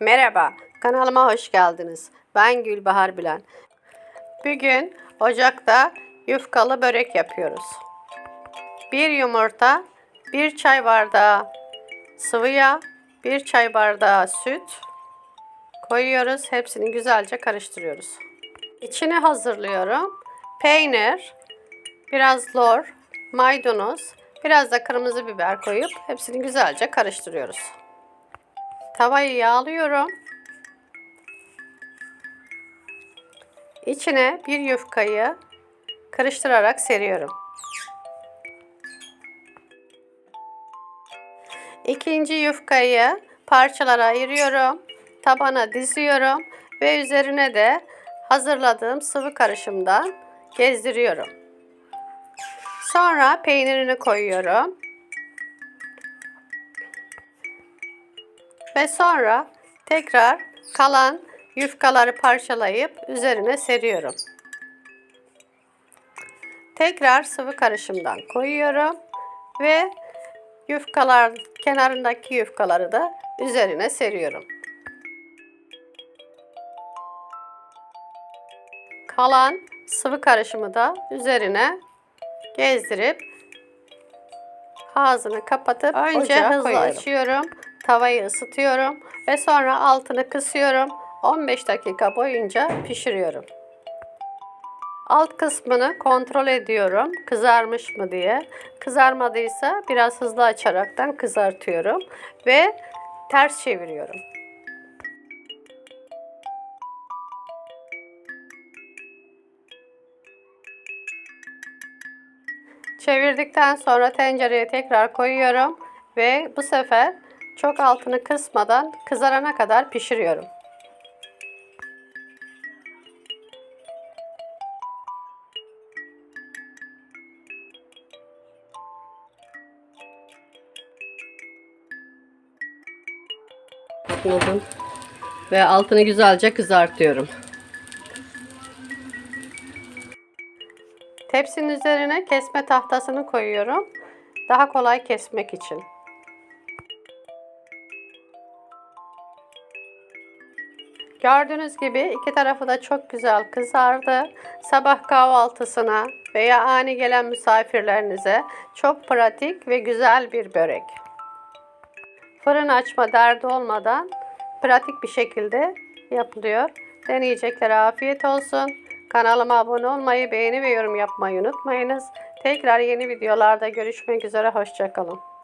Merhaba, kanalıma hoş geldiniz. Ben Gülbahar Bilen. Bugün ocakta yufkalı börek yapıyoruz. Bir yumurta, bir çay bardağı sıvı yağ, bir çay bardağı süt koyuyoruz. Hepsini güzelce karıştırıyoruz. İçini hazırlıyorum. Peynir, biraz lor, maydanoz, biraz da kırmızı biber koyup hepsini güzelce karıştırıyoruz. Tavayı yağlıyorum. İçine bir yufkayı karıştırarak seriyorum. İkinci yufkayı parçalara ayırıyorum. Tabana diziyorum ve üzerine de hazırladığım sıvı karışımdan gezdiriyorum. Sonra peynirini koyuyorum. Ve sonra tekrar kalan yufkaları parçalayıp üzerine seriyorum. Tekrar sıvı karışımdan koyuyorum ve yufkalar kenarındaki yufkaları da üzerine seriyorum. Kalan sıvı karışımı da üzerine gezdirip ağzını kapatıp önce ocağa hızlı koyuyorum. açıyorum. Tavayı ısıtıyorum ve sonra altını kısıyorum. 15 dakika boyunca pişiriyorum. Alt kısmını kontrol ediyorum kızarmış mı diye. Kızarmadıysa biraz hızlı açaraktan kızartıyorum ve ters çeviriyorum. Çevirdikten sonra tencereye tekrar koyuyorum ve bu sefer çok altını kısmadan kızarana kadar pişiriyorum. Ve altını güzelce kızartıyorum. Tepsinin üzerine kesme tahtasını koyuyorum. Daha kolay kesmek için. Gördüğünüz gibi iki tarafı da çok güzel kızardı. Sabah kahvaltısına veya ani gelen misafirlerinize çok pratik ve güzel bir börek. Fırın açma derdi olmadan pratik bir şekilde yapılıyor. Deneyeceklere afiyet olsun. Kanalıma abone olmayı, beğeni ve yorum yapmayı unutmayınız. Tekrar yeni videolarda görüşmek üzere. Hoşçakalın.